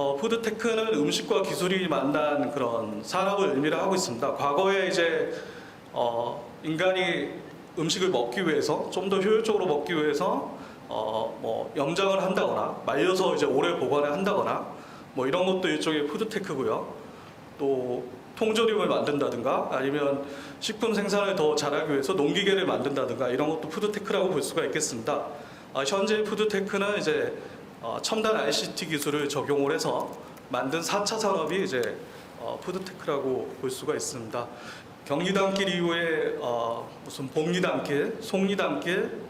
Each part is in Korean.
어, 푸드테크는 음식과 기술이 만난 그런 산업을 의미를 하고 있습니다. 과거에 이제 어, 인간이 음식을 먹기 위해서 좀 더 효율적으로 먹기 위해서 어, 뭐 염장을 한다거나 말려서 이제 오래 보관을 한다거나 뭐 이런 것도 일종의 푸드테크고요. 또 통조림을 만든다든가 아니면 식품 생산을 더 잘하기 위해서 농기계를 만든다든가 이런 것도 푸드테크라고 볼 수가 있겠습니다. 아, 현재 푸드테크는 이제 어, 첨단 ICT 기술을 적용을 해서 만든 4차 산업이 이제 어, 푸드테크라고 볼 수가 있습니다. 경리단길 이후에 어, 무슨 복리단길, 속리단길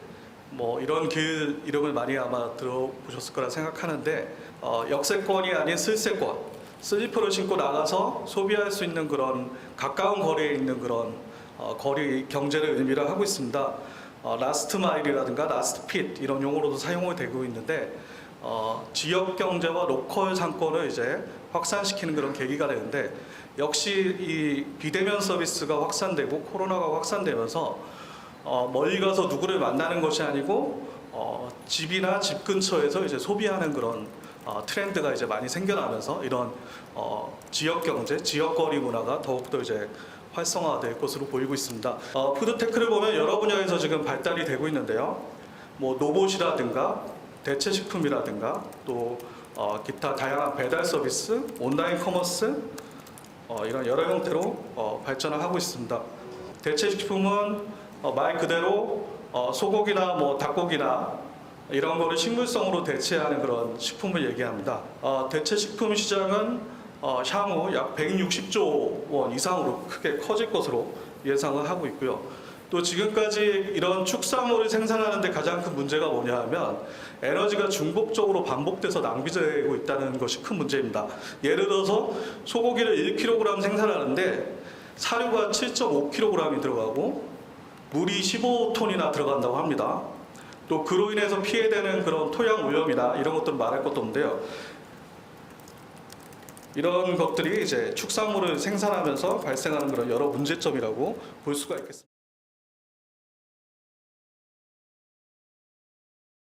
뭐 이런 길 이름을 많이 아마 들어보셨을 거라 생각하는데 어, 역세권이 아닌 슬세권 슬리퍼를 신고 나가서 소비할 수 있는 그런 가까운 거리에 있는 그런 어, 거리 경제를 의미를 하고 있습니다. 어, 라스트 마일이라든가 라스트 핏 이런 용어로도 사용이 되고 있는데 어, 지역 경제와 로컬 상권을 이제 확산시키는 그런 계기가 되는데 역시 이 비대면 서비스가 확산되고 코로나가 확산되면서 어, 멀리 가서 누구를 만나는 것이 아니고 어, 집이나 집 근처에서 이제 소비하는 그런 어, 트렌드가 이제 많이 생겨나면서 이런 어, 지역 경제, 지역 거리 문화가 더욱더 이제 활성화될 것으로 보이고 있습니다. 어, 푸드테크를 보면 여러 분야에서 지금 발달이 되고 있는데요. 뭐 로봇이라든가 대체 식품이라든가 또 어, 기타 다양한 배달 서비스, 온라인 커머스 어, 이런 여러 형태로 어, 발전을 하고 있습니다. 대체 식품은 어, 말 그대로 어, 소고기나 뭐 닭고기나 이런 거를 식물성으로 대체하는 그런 식품을 얘기합니다. 어, 대체 식품 시장은 어, 향후 약 160조 원 이상으로 크게 커질 것으로 예상을 하고 있고요. 또 지금까지 이런 축산물을 생산하는 데 가장 큰 문제가 뭐냐 하면 에너지가 중복적으로 반복돼서 낭비되고 있다는 것이 큰 문제입니다. 예를 들어서 소고기를 1kg 생산하는데 사료가 7.5kg이 들어가고 물이 15톤이나 들어간다고 합니다. 또 그로 인해서 피해되는 그런 토양 오염이나 이런 것들은 말할 것도 없는데요. 이런 것들이 이제 축산물을 생산하면서 발생하는 그런 여러 문제점이라고 볼 수가 있겠습니다.